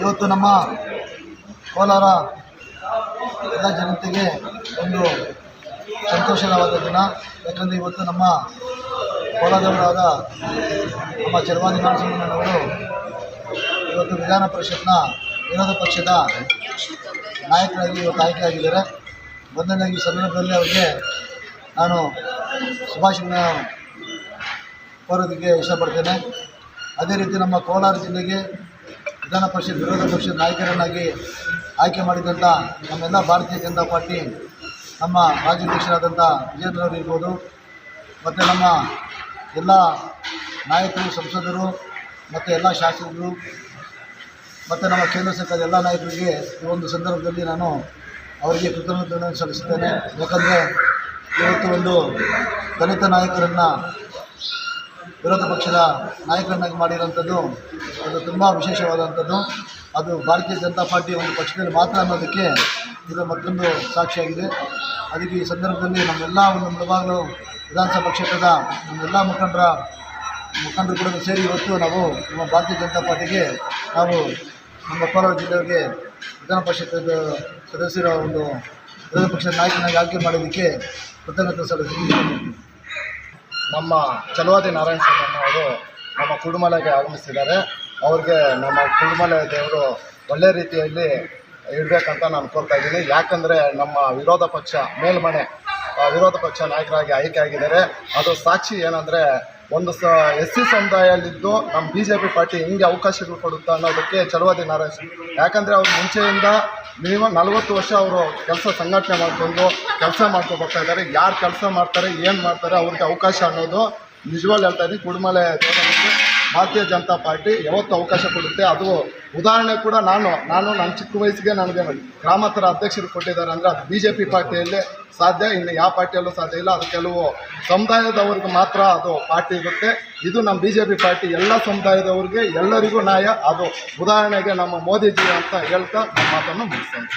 ಇವತ್ತು ನಮ್ಮ ಕೋಲಾರ ಎಲ್ಲ ಜನತೆಗೆ ಒಂದು ಸಂತೋಷಕರವಾದ ದಿನ. ಯಾಕಂದರೆ ಇವತ್ತು ನಮ್ಮ ಕೋಲಾರದವರಾದ ನಮ್ಮ ಚರ್ವಾದಿ ನರಸಿಂಹಣ್ಣನವರು ಇವತ್ತು ವಿಧಾನ ಪರಿಷತ್ನ ವಿರೋಧ ಪಕ್ಷದ ನಾಯಕರಾಗಿ ಇವತ್ತು ಆಯ್ಕೆಯಾಗಿದ್ದಾರೆ. ಒಂದನೇದಾಗಿ ಈ ಸಂದರ್ಭದಲ್ಲಿ ಅವರಿಗೆ ನಾನು ಶುಭಾಶಯನ ಕೋರೋದಕ್ಕೆ ಇಷ್ಟಪಡ್ತೇನೆ. ಅದೇ ರೀತಿ ನಮ್ಮ ಕೋಲಾರ ಜಿಲ್ಲೆಗೆ ವಿಧಾನ ಪರಿಷತ್, ವಿರೋಧ ಪಕ್ಷದ ನಾಯಕರನ್ನಾಗಿ ಆಯ್ಕೆ ಮಾಡಿದಂಥ ನಮ್ಮೆಲ್ಲ ಭಾರತೀಯ ಜನತಾ ಪಾರ್ಟಿ, ನಮ್ಮ ರಾಜ್ಯಾಧ್ಯಕ್ಷರಾದಂಥ ವಿಜೇಂದ್ರವರು ಇರ್ಬೋದು. ಮತ್ತು ನಮ್ಮ ಎಲ್ಲ ನಾಯಕರು, ಸಂಸದರು, ಮತ್ತು ಎಲ್ಲ ಶಾಸಕರು, ಮತ್ತು ನಮ್ಮ ಕೇಂದ್ರ ಸರ್ಕಾರದ ಎಲ್ಲ ನಾಯಕರಿಗೆ ಈ ಒಂದು ಸಂದರ್ಭದಲ್ಲಿ ನಾನು ಅವರಿಗೆ ಕೃತಜ್ಞತೆಯನ್ನು ಸಲ್ಲಿಸುತ್ತೇನೆ. ಯಾಕಂದರೆ ಇವತ್ತು ಒಂದು ದಲಿತ ನಾಯಕರನ್ನು ವಿರೋಧ ಪಕ್ಷದ ನಾಯಕರನ್ನಾಗಿ ಮಾಡಿರೋಂಥದ್ದು, ಅದು ತುಂಬ ವಿಶೇಷವಾದಂಥದ್ದು. ಅದು ಭಾರತೀಯ ಜನತಾ ಪಾರ್ಟಿ ಒಂದು ಪಕ್ಷದಲ್ಲಿ ಮಾತ್ರ ಅನ್ನೋದಕ್ಕೆ ಇದು ಮತ್ತೊಂದು ಸಾಕ್ಷಿಯಾಗಿದೆ. ಅದಕ್ಕೆ ಈ ಸಂದರ್ಭದಲ್ಲಿ ನಮ್ಮೆಲ್ಲ ಒಂದು ಮುಳಬಾಗಿಲು ವಿಧಾನಸಭಾ ಕ್ಷೇತ್ರದ ನಮ್ಮೆಲ್ಲ ಮುಖಂಡರ, ಮುಖಂಡರು ಕೂಡ ಸೇರಿ ಇವತ್ತು ನಾವು ನಮ್ಮ ಭಾರತೀಯ ಜನತಾ ಪಾರ್ಟಿಗೆ ನಾವು ನಮ್ಮ ಕೋಲಾರ ಜಿಲ್ಲೆಗೆ ವಿಧಾನ ಪರಿಷತ್ ಸದಸ್ಯರ ಒಂದು ವಿರೋಧ ಪಕ್ಷದ ನಾಯಕನಾಗಿ ಆಯ್ಕೆ ಮಾಡೋದಕ್ಕೆ ಕೃತಜ್ಞತೆ ಸಲ್ಲಿಸ್ತೀನಿ. ನಮ್ಮ ಚಲುವಾದಿ ನಾರಾಯಣ ಸ್ವಾಮಿ ಅವರು ನಮ್ಮ ಕುಡುಮಲೆಗೆ ಆಗಮಿಸಿದ್ದಾರೆ. ಅವ್ರಿಗೆ ನಮ್ಮ ಕುಡುಮಲೆ ದೇವರು ಒಳ್ಳೆ ರೀತಿಯಲ್ಲಿ ಇಡಬೇಕಂತ ನಾನು ಕೋರ್ತಾ ಇದ್ದೀನಿ. ಯಾಕಂದರೆ ನಮ್ಮ ವಿರೋಧ ಪಕ್ಷ ಮೇಲ್ಮನೆ ವಿರೋಧ ಪಕ್ಷ ನಾಯಕರಾಗಿ ಆಯ್ಕೆ ಆಗಿದ್ದಾರೆ. ಅದು ಸಾಕ್ಷಿ ಏನಂದರೆ ಒಂದು ಸ ಎಸ್ ಸಿ ಸಮುದಾಯದಲ್ಲಿದ್ದು ನಮ್ಮ ಬಿ ಜೆ ಪಿ ಪಾರ್ಟಿ ಹಿಂಗೆ ಅವಕಾಶಗಳು ಕೊಡುತ್ತಾ ಅನ್ನೋದಕ್ಕೆ ಚಲುವಾದಿ ನಾರಾಯಣ ಯಾಕಂದರೆ ಅವ್ರು ಮುಂಚೆಯಿಂದ ಮಿನಿಮಮ್ ನಲವತ್ತು ವರ್ಷ ಅವರು ಕೆಲಸ ಸಂಘಟನೆ ಮಾಡಿಕೊಂಡು ಕೆಲಸ ಮಾಡ್ಕೊಂಡು ಬರ್ತಾ ಇದ್ದಾರೆ. ಯಾರು ಕೆಲಸ ಮಾಡ್ತಾರೆ, ಏನು ಮಾಡ್ತಾರೆ, ಅವ್ರಿಗೆ ಅವಕಾಶ ಅನ್ನೋದು ನಿಜವಾಗ್ಲೂ ಹೇಳ್ತಾ ಇದ್ದೀನಿ. ಕುಡ್ಮಲೆ ಭಾರತೀಯ ಜನತಾ ಪಾರ್ಟಿ ಯಾವತ್ತು ಅವಕಾಶ ಕೊಡುತ್ತೆ. ಅದು ಉದಾಹರಣೆ ಕೂಡ ನಾನು ನಾನು ನನ್ನ ಚಿಕ್ಕ ವಯಸ್ಸಿಗೆ ನನಗೆ ಗ್ರಾಮಾಂತರ ಅಧ್ಯಕ್ಷರು ಕೊಟ್ಟಿದ್ದಾರೆ ಅಂದರೆ ಅದು ಬಿ ಜೆ ಪಿ ಪಾರ್ಟಿಯಲ್ಲೇ ಸಾಧ್ಯ, ಇನ್ನು ಯಾವ ಪಾರ್ಟಿಯಲ್ಲೂ ಸಾಧ್ಯ ಇಲ್ಲ. ಅದು ಕೆಲವು ಸಮುದಾಯದವ್ರಿಗೆ ಮಾತ್ರ ಅದು ಪಾರ್ಟಿ ಇರುತ್ತೆ. ಇದು ನಮ್ಮ ಬಿ ಜೆ ಪಿ ಪಾರ್ಟಿ, ಎಲ್ಲ ಸಮುದಾಯದವ್ರಿಗೆ ಎಲ್ಲರಿಗೂ ನ್ಯಾಯ. ಅದು ಉದಾಹರಣೆಗೆ ನಮ್ಮ ಮೋದಿಜಿ ಅಂತ ಹೇಳ್ತಾ ನಮ್ಮ ಮಾತನ್ನು ಮುಗಿಸ್ತೇನೆ.